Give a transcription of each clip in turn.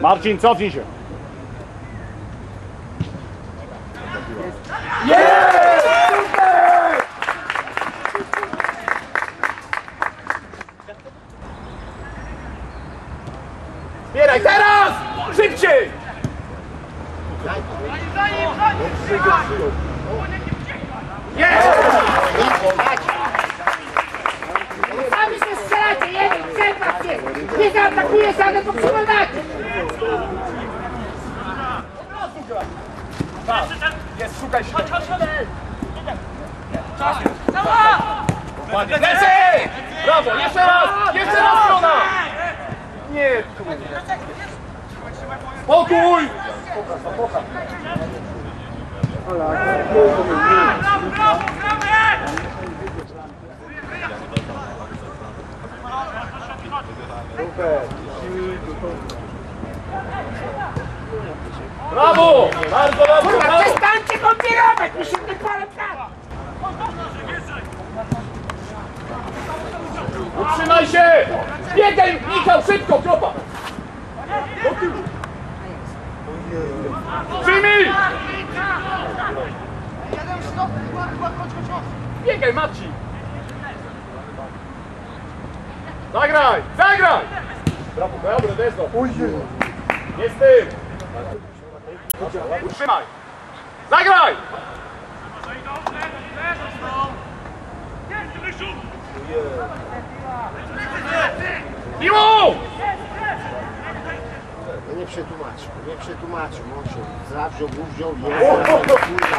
Marcin, cofnij się. Jest! Zbieraj. Jest! Nie zaatakuje się, ale pokrzywowacie! Jest, szukaj się. Ładnie. Lecy! Brawo, jeszcze raz! Jeszcze raz strona! Nie, kurde. Spokój! Brawo! Bardzo dobrze, Kurwa, brawo! przestańcie kombinować, mi się nie! Utrzymaj się! Biegaj, Michał, szybko, kropa! Do tyłu! Przyjmij! Biegaj, Marcin! Zagraj! Zagraj! Brawo, dobra, desno. Nie z tym! Utrzymaj! Zagraj! Piłą! No nie przetłumaczył, nie przetłumaczył, się zawziął, wziął, jest, kurwa,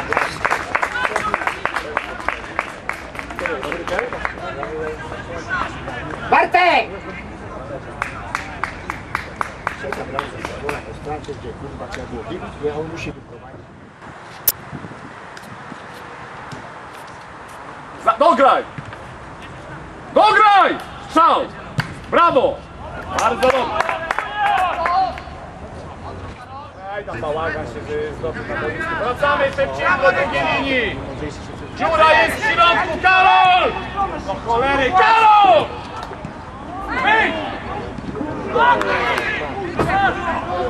Za- Dograj! Dograj! Strzał! Brawo! Bardzo dobrze. Ej, tam bałagan się wy- zdobył na boisku. Wracamy szybciej do drugiej linii! Dziura jest w środku! Karol! Do cholery! Karol!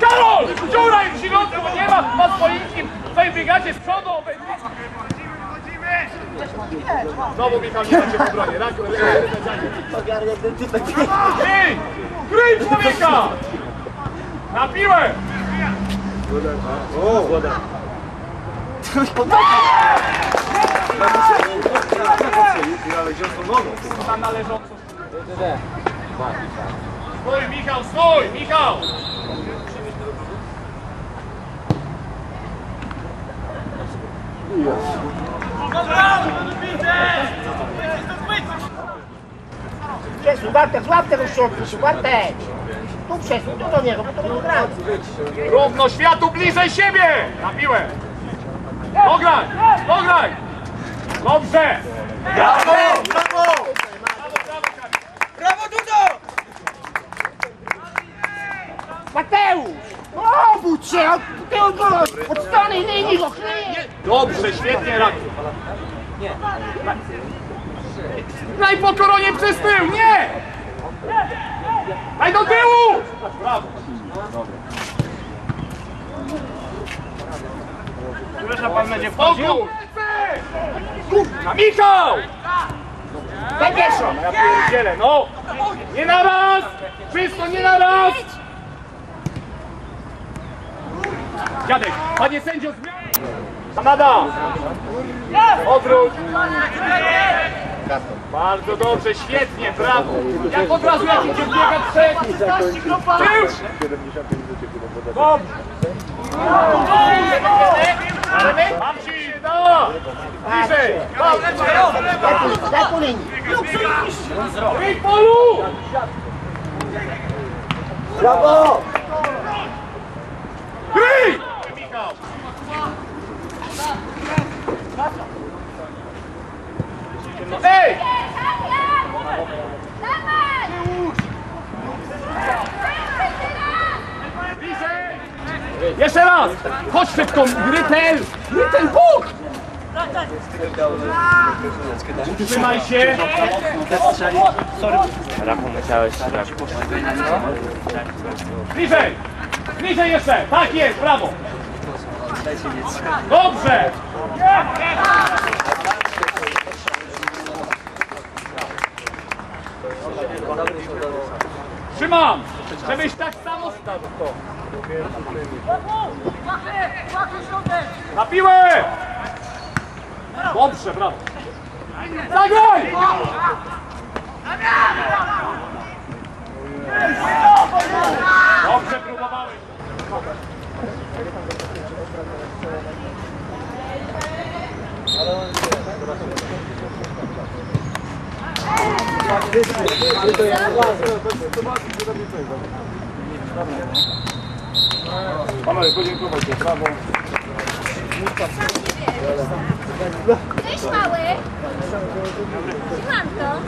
Karol! Dziura jest w środku! Nie ma was policji! Tutaj biegacie z przodu! obejrzyjcie. Znowu Michał nie macie w obronie. Rak, Kryj! Kryj człowieka! Na piłę! Na należącą. Stój Michał, stój! Michał! Przesuń, Bartek, złap tego środku, Bartek! Tu przesuń, tu do niego, bo to był brak. Równo światu bliżej siebie! Na piłę! Dograj! Dograj! Dobrze! Brawo! Brawo! Mateusz! Obudź się! Ty od, od strony linii go! Dobrze, świetnie Raku. Daj po koronie przez tył, nie! Daj do tyłu! Brawo. Przepraszam, pan będzie wchodził? Na Michał! Będziesz! Ja pierdzielę, no! Nie na raz! Wszystko nie na raz! Dziadek, panie sędzio, zmiana! Kanada! Odwróć! Bardzo dobrze, świetnie, brawo! Jak od razu jak idzie biega trzech! Tył! Dobrze! Marcin, da! Bliżej! Daj po linii! Wyjdź polu! Brawo! Gry! Michał! No ej! Raz! Chodź szybko! Grytel! Grytel, Bóg! Trzymaj się! Rafał musiałeś. Bliżej! Bliżej jeszcze! Tak jest, brawo! Dobrze! Trzymam! Żebyś tak samo stał. Na piłę! Dobrze, brawo! Zagraj! Dobrze próbowałeś. Panowie, podziękować za brawo. Cześć mały! Siemanko!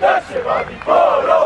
Tak się bawi Polonia! Hej!